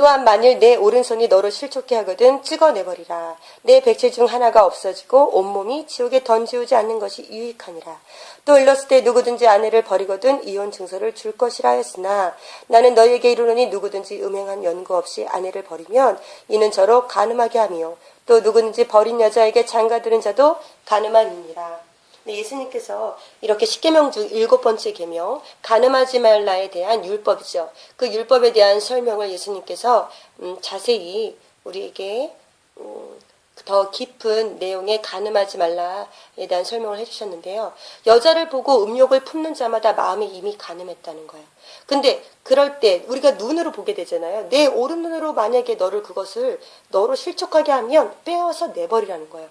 또한 만일 내 오른손이 너를 실족해 하거든 찍어내버리라. 내 백체 중 하나가 없어지고 온몸이 지옥에 던지우지 않는 것이 유익하니라. 또 일렀을 때 누구든지 아내를 버리거든 이혼 증서를 줄 것이라 했으나 나는 너희에게 이르노니 누구든지 음행한 연고 없이 아내를 버리면 이는 저로 가늠하게 하며 또 누구든지 버린 여자에게 장가드는 자도 가늠하니라. 네, 예수님께서 이렇게 십계명 중 일곱 번째 계명 가늠하지 말라에 대한 율법이죠. 그 율법에 대한 설명을 예수님께서 음, 자세히 우리에게 음, 더 깊은 내용의 가늠하지 말라에 대한 설명을 해주셨는데요. 여자를 보고 음욕을 품는 자마다 마음이 이미 가늠했다는 거예요. 근데 그럴 때 우리가 눈으로 보게 되잖아요. 내 오른 눈으로 만약에 너를 그것을 너로 실족하게 하면 빼어서 내버리라는 거예요.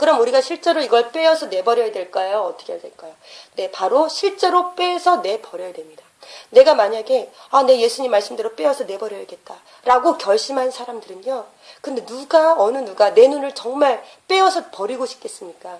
그럼 우리가 실제로 이걸 빼어서 내버려야 될까요? 어떻게 해야 될까요? 네, 바로 실제로 빼서 내버려야 됩니다. 내가 만약에 아, 내 예수님 말씀대로 빼어서 내버려야겠다라고 결심한 사람들은요. 근데 누가 어느 누가 내 눈을 정말 빼어서 버리고 싶겠습니까?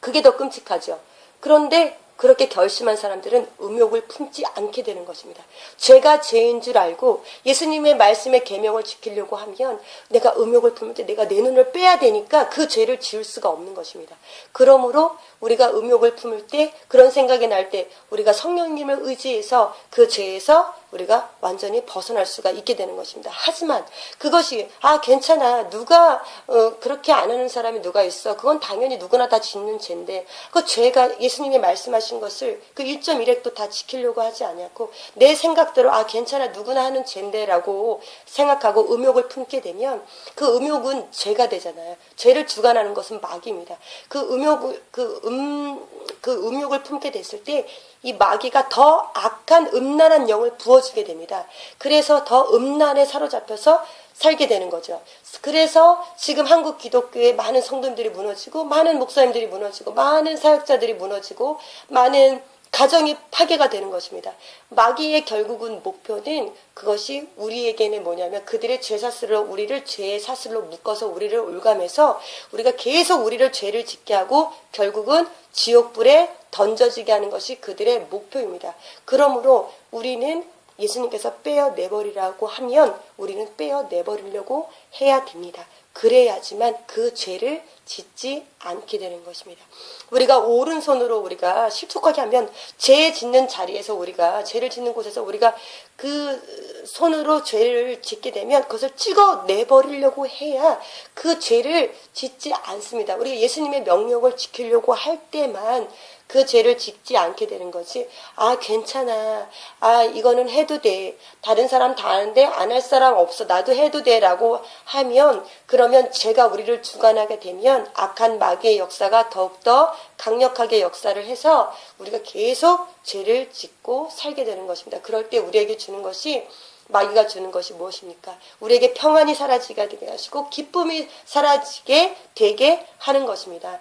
그게 더 끔찍하죠. 그런데 그렇게 결심한 사람들은 음욕을 품지 않게 되는 것입니다. 죄가 죄인 줄 알고 예수님의 말씀의 계명을 지키려고 하면 내가 음욕을 품을 때 내가 내 눈을 빼야 되니까 그 죄를 지을 수가 없는 것입니다. 그러므로 우리가 음욕을 품을 때 그런 생각이 날 때 우리가 성령님을 의지해서 그 죄에서 우리가 완전히 벗어날 수가 있게 되는 것입니다. 하지만 그것이 아 괜찮아 누가 어, 그렇게 안 하는 사람이 누가 있어 그건 당연히 누구나 다 짓는 죄인데 그 죄가 예수님이 말씀하신 것을 그 1.1핵도 다 지키려고 하지 않았고 내 생각대로 아 괜찮아 누구나 하는 죄인데라고 생각하고 음욕을 품게 되면 그 음욕은 죄가 되잖아요. 죄를 주관하는 것은 마귀입니다. 그 음욕을 그음 그 음욕을 품게 됐을 때 이 마귀가 더 악한 음란한 영을 부어 주게 됩니다. 그래서 더 음란에 사로잡혀서 살게 되는 거죠. 그래서 지금 한국 기독교의 많은 성도님들이 무너지고 많은 목사님들이 무너지고 많은 사역자들이 무너지고 많은 가정이 파괴가 되는 것입니다. 마귀의 결국은 목표는 그것이 우리에게는 뭐냐면 그들의 죄사슬로 우리를 죄의 사슬로 묶어서 우리를 올감해서 우리가 계속 우리를 죄를 짓게 하고 결국은 지옥불에 던져지게 하는 것이 그들의 목표입니다. 그러므로 우리는 예수님께서 빼어내버리라고 하면 우리는 빼어내버리려고 해야 됩니다. 그래야지만 그 죄를 짓지 않게 되는 것입니다. 우리가 오른손으로 우리가 실족하게 하면 죄 짓는 자리에서 우리가 죄를 짓는 곳에서 우리가 그 손으로 죄를 짓게 되면 그것을 찍어 내버리려고 해야 그 죄를 짓지 않습니다. 우리가 예수님의 명령을 지키려고 할 때만 그 죄를 짓지 않게 되는 거지. 아, 괜찮아. 아, 이거는 해도 돼. 다른 사람 다 하는데 안 할 사람 없어. 나도 해도 돼. 라고 하면, 그러면 죄가 우리를 주관하게 되면 악한 마귀의 역사가 더욱더 강력하게 역사를 해서 우리가 계속 죄를 짓고 살게 되는 것입니다. 그럴 때 우리에게 주는 것이 마귀가 주는 것이 무엇입니까? 우리에게 평안이 사라지게 하시고 기쁨이 사라지게 되게 하는 것입니다.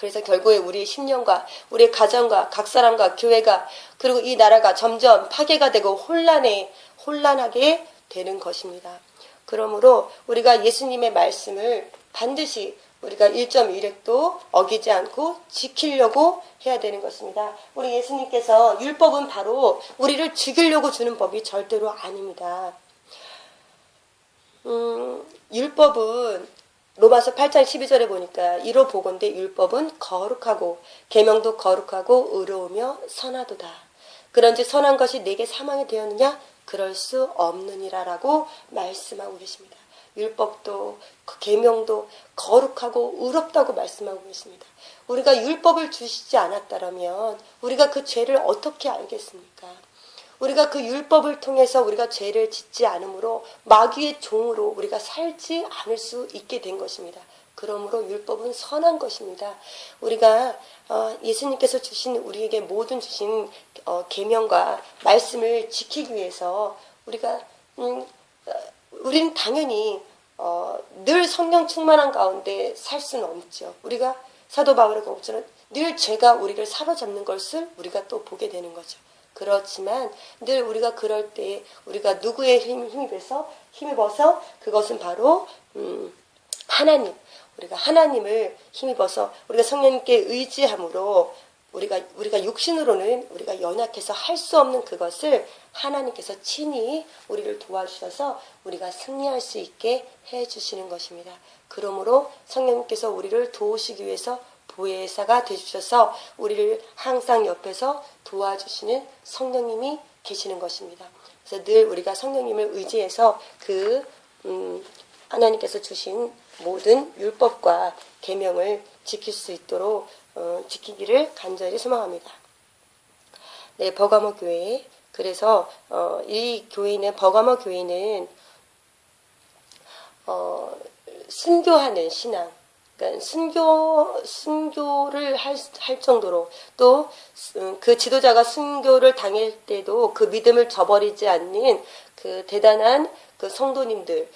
그래서 결국에 우리의 신령과 우리의 가정과 각 사람과 교회가 그리고 이 나라가 점점 파괴가 되고 혼란에 혼란하게 되는 것입니다. 그러므로 우리가 예수님의 말씀을 반드시 우리가 1.1핵도 어기지 않고 지키려고 해야 되는 것입니다. 우리 예수님께서 율법은 바로 우리를 죽이려고 주는 법이 절대로 아닙니다. 음, 율법은 로마서 8장 12절에 보니까 이로 보건대 율법은 거룩하고 계명도 거룩하고 의로우며 선하도다. 그런지 선한 것이 내게 사망이 되었느냐? 그럴 수 없느니라라고 말씀하고 계십니다. 율법도 그 계명도 거룩하고 의롭다고 말씀하고 계십니다. 우리가 율법을 주시지 않았다면 우리가 그 죄를 어떻게 알겠습니까? 우리가 그 율법을 통해서 우리가 죄를 짓지 않으므로 마귀의 종으로 우리가 살지 않을 수 있게 된 것입니다. 그러므로 율법은 선한 것입니다. 우리가 어, 예수님께서 주신 우리에게 모든 주신 어, 계명과 말씀을 지키기 위해서 우리가 음, 어, 우리는 당연히 어, 늘 성령 충만한 가운데 살 수는 없죠. 우리가 사도 바울의 것처럼 늘 죄가 우리를 사로잡는 것을 우리가 또 보게 되는 거죠. 그렇지만 늘 우리가 그럴 때 우리가 누구의 힘, 힘입어서 힘입어서 그것은 바로 음, 하나님 우리가 하나님을 힘입어서 우리가 성령님께 의지함으로 우리가 우리가 육신으로는 우리가 연약해서 할 수 없는 그것을 하나님께서 친히 우리를 도와주셔서 우리가 승리할 수 있게 해 주시는 것입니다. 그러므로 성령님께서 우리를 도우시기 위해서 보혜사가 돼 주셔서 우리를 항상 옆에서 도와주시는 성령님이 계시는 것입니다. 그래서 늘 우리가 성령님을 의지해서 그 음, 하나님께서 주신 모든 율법과 계명을 지킬 수 있도록 어, 지키기를 간절히 소망합니다. 네, 버가모 교회. 그래서 어, 이 교회는 버가모 교회는 어, 순교하는 신앙. 그러니까 순교 순교를 할, 할 정도로 또 그 지도자가 순교를 당할 때도 그 믿음을 저버리지 않는 그 대단한 그 성도님들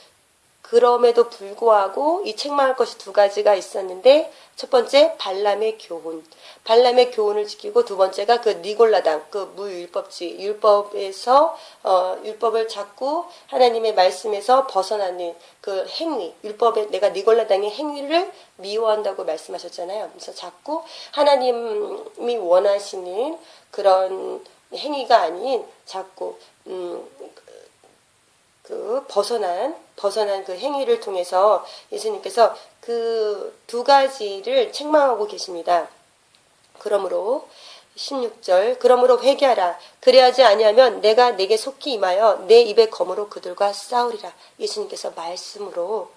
그럼에도 불구하고 이 책망할 것이 두 가지가 있었는데 첫 번째 발람의 교훈, 발람의 교훈을 지키고 두 번째가 그 니골라당, 그 무율법지, 율법에서 어, 율법을 잡고 하나님의 말씀에서 벗어나는 그 행위, 율법에 내가 니골라당의 행위를 미워한다고 말씀하셨잖아요. 그래서 자꾸 하나님이 원하시는 그런 행위가 아닌 자꾸 음, 그 벗어난 벗어난 그 행위를 통해서 예수님께서 그 두 가지를 책망하고 계십니다. 그러므로 16절 그러므로 회개하라 그래야지 아니하면 내가 내게 속히 임하여 내 입의 검으로 그들과 싸우리라 예수님께서 말씀으로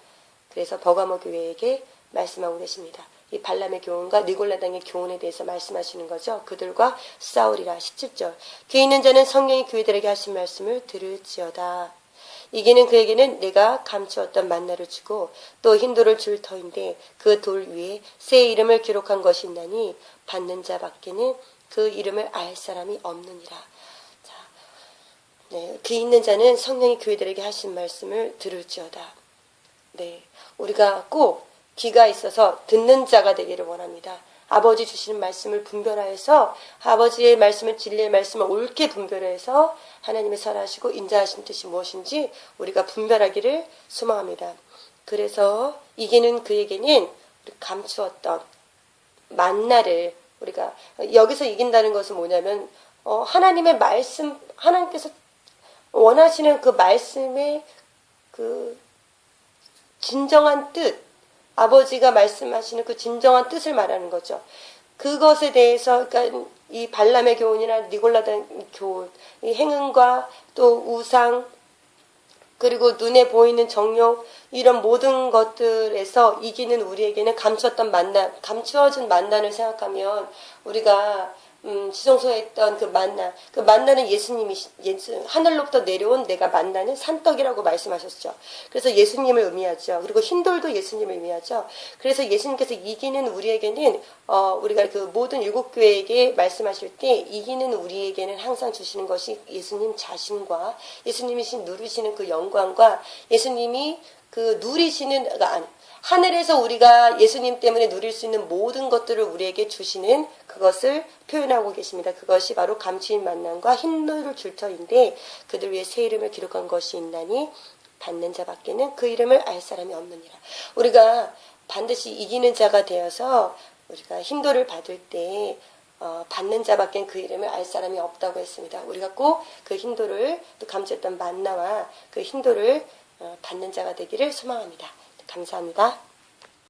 그래서 버가모 교회에게 말씀하고 계십니다. 이 발람의 교훈과 니골라당의 교훈에 대해서 말씀하시는 거죠. 그들과 싸우리라 17절 귀 있는 자는 성령이 교회들에게 하신 말씀을 들을지어다. 이기는 그에게는 내가 감추었던 만나를 주고 또 흰돌을 줄 터인데 그 돌 위에 새 이름을 기록한 것이 있나니 받는 자 밖에는 그 이름을 알 사람이 없느니라. 자, 네, 귀 있는 자는 성령이 교회들에게 하신 말씀을 들을지어다. 네, 우리가 꼭 귀가 있어서 듣는 자가 되기를 원합니다. 아버지 주시는 말씀을 분별하여서 아버지의 말씀을 진리의 말씀을 옳게 분별해서 하나님의 선하시고 인자하신 뜻이 무엇인지 우리가 분별하기를 소망합니다. 그래서 이기는 그에게는 감추었던 만나를 우리가 여기서 이긴다는 것은 뭐냐면 어, 하나님의 말씀 하나님께서 원하시는 그 말씀의 그 진정한 뜻 아버지가 말씀하시는 그 진정한 뜻을 말하는 거죠. 그것에 대해서 그러니까 이 발람의 교훈이나 니골라단 교훈, 이 행운과 또 우상 그리고 눈에 보이는 정욕 이런 모든 것들에서 이기는 우리에게는 감추었던 만남, 감추어진 만난을 생각하면 우리가 음, 지성소에 있던 그 만나, 그 만나는 예수님이 예수, 하늘로부터 내려온 내가 만나는 산떡이라고 말씀하셨죠. 그래서 예수님을 의미하죠. 그리고 흰돌도 예수님을 의미하죠. 그래서 예수님께서 이기는 우리에게는 어, 우리가 그 모든 일곱 교회에게 말씀하실 때 이기는 우리에게는 항상 주시는 것이 예수님 자신과 예수님이 누리시는 그 영광과 예수님이 그 누리시는 그러니까 하늘에서 우리가 예수님 때문에 누릴 수 있는 모든 것들을 우리에게 주시는 그것을 표현하고 계십니다. 그것이 바로 감추인 만남과 흰노를 줄 터인데 그들 위해 새 이름을 기록한 것이 있나니 받는 자밖에는 그 이름을 알 사람이 없느니라. 우리가 반드시 이기는 자가 되어서 우리가 힘도를 받을 때 어, 받는 자밖엔 그 이름을 알 사람이 없다고 했습니다. 우리가 꼭 그 힘도를 또 감추었던 만나와 그 힘도를 어, 받는 자가 되기를 소망합니다. 감사합니다.